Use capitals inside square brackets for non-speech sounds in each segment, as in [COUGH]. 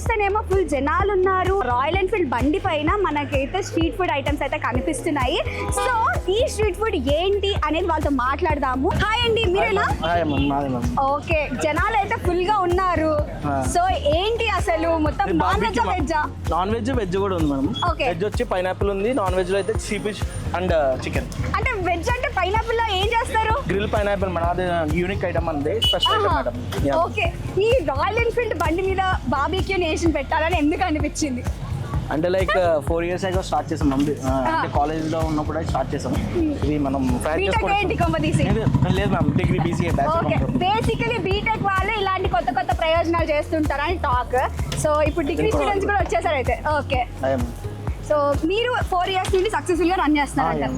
చూస్తేనేమో ఫుల్ జనాలు ఉన్నారు రాయల్ ఎన్ఫీల్డ్ బండి పైన మనకైతే స్ట్రీట్ ఫుడ్ ఐటమ్స్ అయితే కనిపిస్తున్నాయి. సో ఈ స్ట్రీట్ ఫుడ్ ఏంటి అనేది వాళ్ళతో మాట్లాడదాము. హాయ్ అండి మీరేనా ఓకే జనాలు అయితే ఫుల్గా ఉన్నారు. సో ఏంటి అసలు మొత్తం నాన్ వెజ్ వెజ్జా నాన్ వెజ్ వెజ్ కూడా ఉంది మేడం. వెజ్ వచ్చి పైనాపిల్ ఉంది నాన్ వెజ్లో అయితే సీ ఫిష్ అండ్ చికెన్ అంటే వెజ్ అంటే పైనాపిల్లో ఏం చేస్తారు? గ్రిల్ పైనాపిల్ మేడం అది యూనిక్ ఐటమ్ అంది. Special item madam. ఓకే. ఈ రాయల్ ఎన్ఫీల్డ్ బండి మీద బాబీక్యూ నేషన్ పెట్టాలని ఎందుకు అనిపించింది? అంటే like four years ago start చేసాం. మ్యామ్ అంటే కాలేజ్లో ఉన్నప్పుడు స్టార్ట్ చేసాం. ఇది మనం లేదు ma'am degree BCA basically BTech వాళ్ళే ఇలాంటి కొత్త కొత్త ప్రయోజనాలు చేస్తుంటారని టాక్ సో ఇప్పుడు డిగ్రీ స్టూడెంట్స్ కూడా వచ్చేసారు అయితే. ఓకే సో మీరు ఫోర్ ఇయర్స్ నుండి సక్సెస్ఫుల్గా రన్ చేస్తున్నారంట.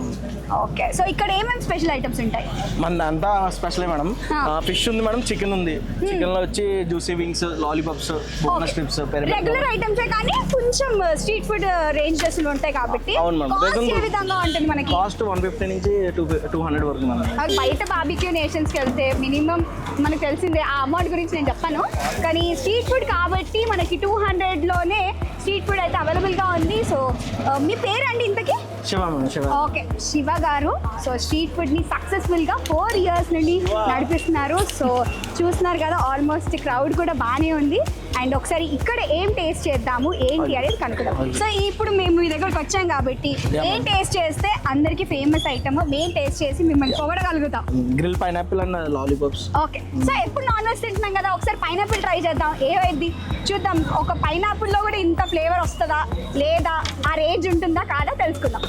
ఓకే సో ఇక్కడ ఏమేమి స్పెషల్ ఐటమ్స్ ఉంటాయి? మన అంతా స్పెషల్ మేడం. ఫిష్ ఉంది మేడం చికెన్ ఉంది. చికెన్లో వచ్చి juicy wings lollipops boneless strips regular items కానీ కొంచెం స్ట్రీట్ ఫుడ్ రేంజెస్ ఉంటాయి కాబట్టి అవును. కాస్ట్ ఏ. విధంగా ఉంటుంది మనకి? కాస్ట్ వన్ ఫిఫ్టీ నుంచి టూ టూ హండ్రెడ్ వరకు మేడం. అది బయట బాబిక్యూ నేషన్స్కి వెళ్తే మినిమం మనకు తెలిసిందే ఆ అమౌంట్ గురించి నేను చెప్పాను. కానీ స్ట్రీట్ ఫుడ్ కాబట్టి మనకి టూ హండ్రెడ్లోనే స్ట్రీట్ ఫుడ్ అయితే అవైలబుల్గా ఉంది. సో మీ పేరు అండి ఇంతకీ ఓకే శివ గారు. సో స్ట్రీట్ ఫుడ్ని సక్సెస్ఫుల్గా ఫోర్ ఇయర్స్ నుండి నడిపిస్తున్నారు. సో చూస్తున్నారు కదా ఆల్మోస్ట్ క్రౌడ్ కూడా బాగానే ఉంది. అండ్ ఒకసారి ఇక్కడ ఏం టేస్ట్ చేద్దాము ఏంటి అనేది కనుక్కుందాం. సో ఇప్పుడు మేము మీ దగ్గరకు వచ్చాం కాబట్టి ఏం. టేస్ట్ చేస్తే అందరికీ ఫేమస్ ఐటమ్ మేము టేస్ట్ చేసి మిమ్మల్ని పొగడగలుగుతాం. Grill pineapple and lollipops okay. So ఎప్పుడు నాన్ వెజ్ తింటున్నాం కదా ఒకసారి పైనాపిల్ ట్రై చేద్దాం. ఏమైంది? చూద్దాం. ఒక పైనాపిల్లో కూడా ఇంత ఫ్లేవర్ వస్తుందా లేదా? ఆ రేంజ్ ఉంటుందా కాదా తెలుసుకుందాం.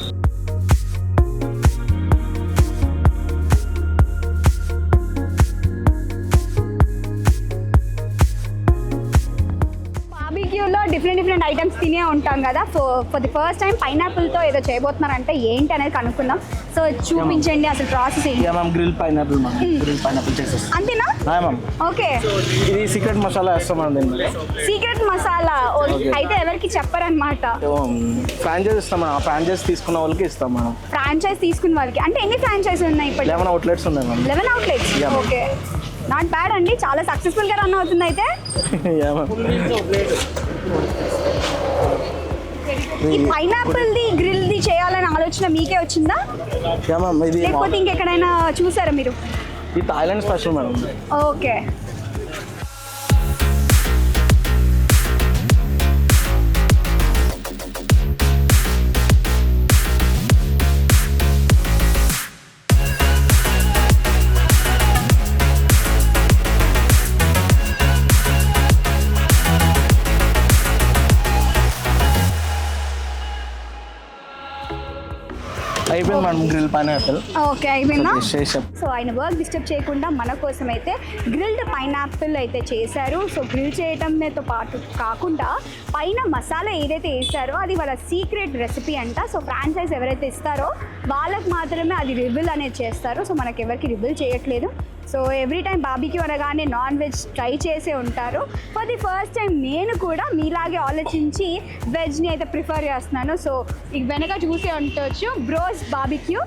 డిఫరెంట్ డిఫరెంట్ ఐటమ్స్ తినే ఉంటాం కదా. So for the first time పైనాపిల్తో ఏదో చేయబోతున్నారంటే ఏంటి అనేది కనుక్కుందాం. సో చూపించండి అసలు ప్రాసెస్ ఏంటి. Yeah ma'am grill pineapple ma'am. Grill pineapple చేసేస్తాం. అంతేనా? మ్యామ్. ఓకే. ఇది సీక్రెట్ మసాలా వేస్తాం మ్యామ్ సీక్రెట్ మసాలా. అయితే ఎవరికి చెప్పరన్నమాట? ఫ్రాంచైజ్ ఇస్తాం మేడం ఫ్రాంచైజ్ తీసుకున్న వాళ్ళకి ఇస్తాం మేడం ఫ్రాంచైజ్ తీసుకున్న వాళ్ళకి. అంటే ఎన్ని ఫ్రాంచైజ్ ఉన్నాయి ఇప్పుడు లెవెన్ అవుట్లెట్స్ ఉన్నాయి ma'am. Eleven outlets. Okay not bad అండి. చాలా సక్సెస్ఫుల్గా రన్ అవుతుంది అయితే. [LAUGHS] ఈ పైనాపిల్ ది గ్రిల్ ది చేయాలని ఆలోచన మీకే వచ్చిందా? యా మ్యామ్ ఇది లేకపోతే ఇంకెక్కడైనా చూసారా మీరు? ఇది థాయిలాండ్ స్పెషల్ మేడం. ఓకే. అయిపోయింది మేడం గ్రిల్ పైనాపిల్ ఓకే అయిపోయిందా? సో ఆయన వర్క్ డిస్టర్బ్ చేయకుండా మన కోసం అయితే గ్రిల్డ్ పైనాపిల్ అయితే చేశారు. సో గ్రిల్ చేయడంతో పాటు కాకుండా పైన మసాలా ఏదైతే వేసారో అది వాళ్ళ సీక్రెట్ రెసిపీ అంట. సో ఫ్రాంచైజ్ ఎవరైతే ఇస్తారో వాళ్ళకి మాత్రమే అది రిబిల్ అనేది చేస్తారు. సో మనకి ఎవరికి రిబిల్ చేయట్లేదు. సో ఎవ్రీ టైం బాబీకి అనగానే నాన్ వెజ్ ట్రై చేసే ఉంటారు. ఫర్ ది ఫస్ట్ టైం నేను కూడా మీలాగే ఆలోచించి వెజ్ని అయితే ప్రిఫర్ చేస్తున్నాను. సో ఇక వెనక చూసే ఉండొచ్చు. బ్రోస్ బాబిక్యూ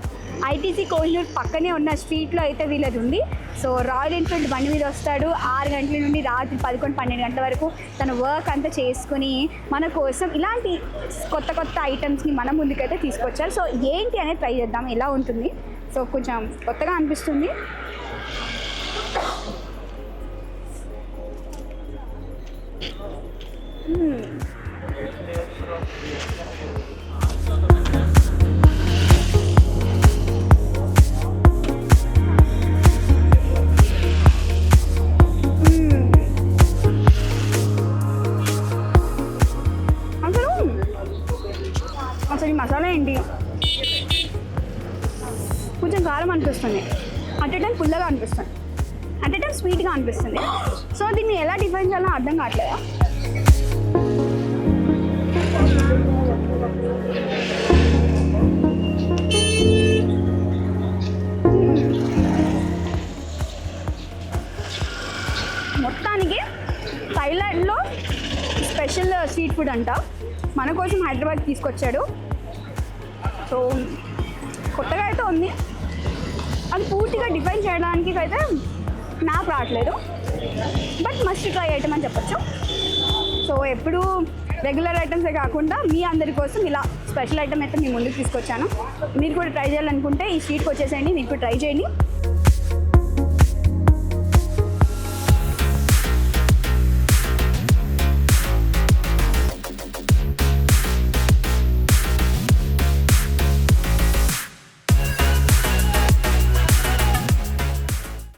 ఐటీసీ కోహినూర్ పక్కనే ఉన్న స్ట్రీట్లో అయితే వీళ్ళది ఉంది సో రాయల్ ఎన్ఫీల్డ్ బండి మీద వస్తాడు. ఆరు గంటల నుండి రాత్రి పదకొండు పన్నెండు గంటల వరకు తన వర్క్ అంతా చేసుకుని మన కోసం ఇలాంటి కొత్త కొత్త ఐటమ్స్ని మన ముందుకైతే తీసుకొచ్చారు. సో ఏంటి అనేది ట్రై చేద్దాం. ఎలా ఉంటుంది? సో కొంచెం కొత్తగా అనిపిస్తుంది. Hmm. కొంచెం కారం అనిపిస్తుంది. అట్ టైం పుల్లగా అనిపిస్తుంది. అట్ టైం స్వీట్గా అనిపిస్తుంది. సో దీన్ని ఎలా డిఫైన్ చేయాలో అర్థం కావట్లేదా? Hmm. మొత్తానికి థైలాండ్లో స్పెషల్ స్ట్రీట్ ఫుడ్ అంట. మన కోసం హైదరాబాద్ తీసుకొచ్చాడు. సో కొత్తగా అయితే ఉంది. అది పూర్తిగా డిఫైన్ చేయడానికి అయితే నాకు రావట్లేదు. బట్ మస్ట్ ట్రై ఐటమ్ అని చెప్పొచ్చు. సో ఎప్పుడు రెగ్యులర్ ఐటమ్సే కాకుండా మీ అందరి కోసం ఇలా స్పెషల్ ఐటమ్ అయితే మీ ముందుకు తీసుకొచ్చాను. మీరు కూడా ట్రై చేయాలనుకుంటే ఈ స్వీట్కి వచ్చేసేయండి మీకు ట్రై చేయండి.